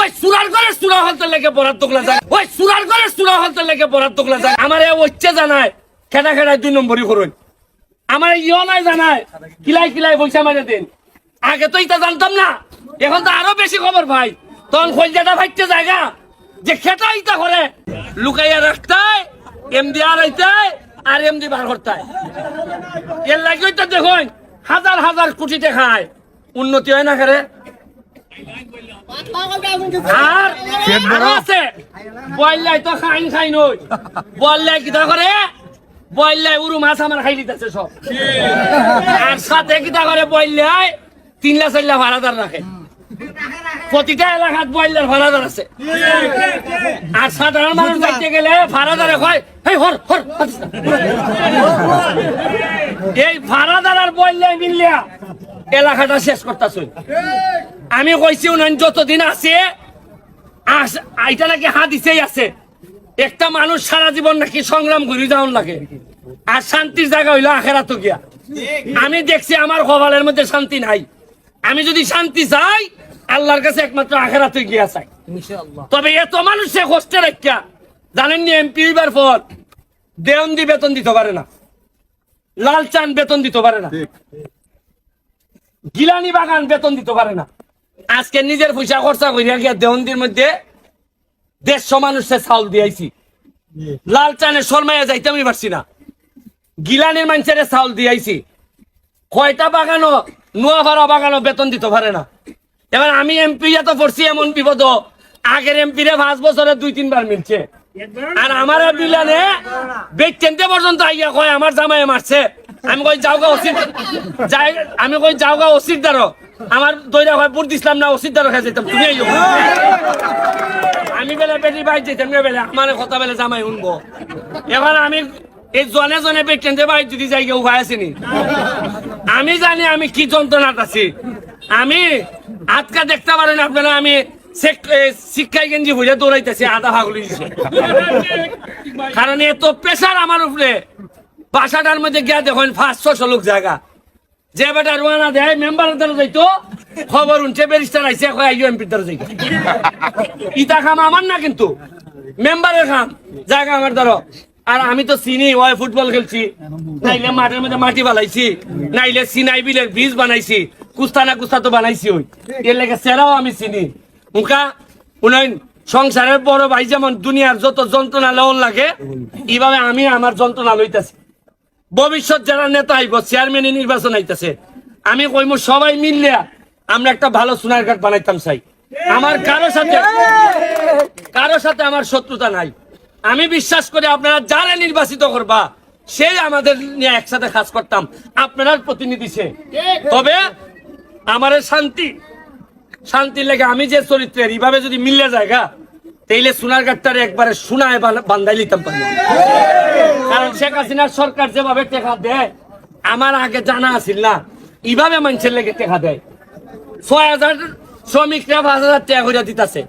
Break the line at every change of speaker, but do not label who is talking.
ওই সুরার করে সুরা হলতে লেগে বরাদ দোকলা যায়। ওই সুরার করে সুরা হলতে লেগে বরাদ দোকলা যায়। আমার এ হচ্ছে জানায় খেটা খেটায় দুই নম্বরই করুন আমার ইও নাই জানায়, কিলাই কিলাই পয়সা মারে দিন। আগে তো এটা জানতাম না, এখন তো আরও বেশি খবর ভাই। তখন খোঁজাটা ভাইতে জায়গা, যে খেটা ইটা করে লুকাইয়া রাখতায়, এমডি আর আইতায় আর এমডি বার করতায়। এর লাগে দেখুন, হাজার হাজার কোটি টাকায় উন্নতি হয় না করে আর আরও আছে। বললাই তো খাইন খাই নই। বললাই কিতা করে বললাই উরু মাছ আমার খাই দিতেছে সব। আর সাথে কিতা করে বললাই তিনলা চারলা ভাড়াদার রাখে। প্রতিটা এলাকাত ভাড়াদার আছে। আর সাধারণ মানুষ যাইতে গেলে ভাড়াদারে কয় এই হর হর এই ভাড়াদার আর মিললিয়া এলাকাটা শেষ করতেছ। আমি কইছি উনান যতদিন আছে আস- আইটা নাকি হাদিসেই আছে একটা মানুষ সারা জীবন নাকি সংগ্রাম করে যাওয়ার লাগে। আর শান্তির জায়গা হইল আখেরাত গিয়া। আমি দেখছি আমার কপালের মধ্যে শান্তি নাই। আমি যদি শান্তি চাই আল্লাহর কাছে একমাত্র আখেরাতে গিয়া চাই। তবে এত মানুষ সে কষ্টে রাখিয়া জানেন নি এমপি হইবার পর দেওন্দি বেতন দিতে পারে না। লাল চান বেতন দিতে পারে না। গিলানি বাগান বেতন দিতে পারে না। আজকে নিজের পয়সা খরচা করিয়া গিয়া দেওন্দির মধ্যে দেড়শো মানুষের চাউল দিয়েছি লাল চানে শর্মাইয়া যাইতে আমি পারছি না। গিলানির মানুষের চাউল দিয়েছি কয়টা বাগানও নোয়াভাড়া বাগানো বেতন দিতে পারে না। এবার আমি এমপি তো পড়ছি এমন বিপদ আগের এমপি রে পাঁচ বছরে দুই তিনবার মিলছে। আর আমার বিলানে বেচেনতে পর্যন্ত আইয়া কয় আমার জামাই মারছে। আমি কই যাওগা অসির যাই আমি কই যাওগা অসির দ্বারো আমার দইরা হয় বুট দিছিলাম না অসির দ্বারো খেয়ে যেতাম তুমি আমি বেলে বেটি বাই যেতাম না বেলে, আমার কথা বেলে জামাই শুনব। এবার আমি এই জনে জনে বেচেনতে বাই যদি যাই, কেউ উপায় আসেনি আমি জানি আমি কি যন্ত্রণাত আছি। আমি আজকা দেখতে পারেন আপনারা, আমি শিক্ষায় গেঞ্জি বুঝে দৌড়াইতেছি, আধা ভাগলি দিছে। কারণ এত প্রেশার আমার উপরে। বাসাটার মধ্যে গিয়া দেখুন, পাঁচ ছশো লোক জায়গা। যে বেটা রোয়ানা দেয় মেম্বারের দ্বারা যাইতো, খবর উনছে ব্যারিস্টার আইসে কয় আইও এমপির দ্বারা যাইতো। ইটা খাম আমার না কিন্তু মেম্বারের খাম। জায়গা আমার দ্বারা আর আমি তো চিনি, ওই ফুটবল খেলছি। নাইলে মাঠের মধ্যে মাটি বানাইছি, নাইলে সিনাই বিলের বীজ বানাইছি, কুস্তা না কুস্তা তো বানাইছি ওই। এর লেগে সেরাও আমি চিনি। মুখা উনয়ন সংসারের বড় ভাই যেমন দুনিয়ার যত যন্ত্রণা লওন লাগে, এইভাবে আমি আমার যন্ত্রণা লইতাছি। ভবিষ্যৎ যারা নেতা আইব চেয়ারম্যানের নির্বাচন আইতাছে আমি কইম, সবাই মিললে আমরা একটা ভালো সোনার কাঠ বানাইতাম চাই। আমার কারও সাথে কারও সাথে আমার শত্রুতা নাই। আমি বিশ্বাস করি আপনারা যারা নির্বাচিত করবা সেই আমাদের নিয়ে একসাথে কাজ করতাম। আপনার প্রতিনিধি সে। তবে আমার শান্তি শান্তির লেগে আমি যে চরিত্রের, এইভাবে যদি মিললে জায়গা, তাইলে সোনার গাঠটারে একবারে সোনায় বান্ধাই লিতাম পারি কারণ শেখ হাসিনার সরকার যেভাবে টেকা দেয়, আমার আগে জানা আছিল না। এইভাবে মানুষের লেগে টেকা দেয়। ছয় হাজার শ্রমিকরা পাঁচ হাজার টাকা করে দিতেছে।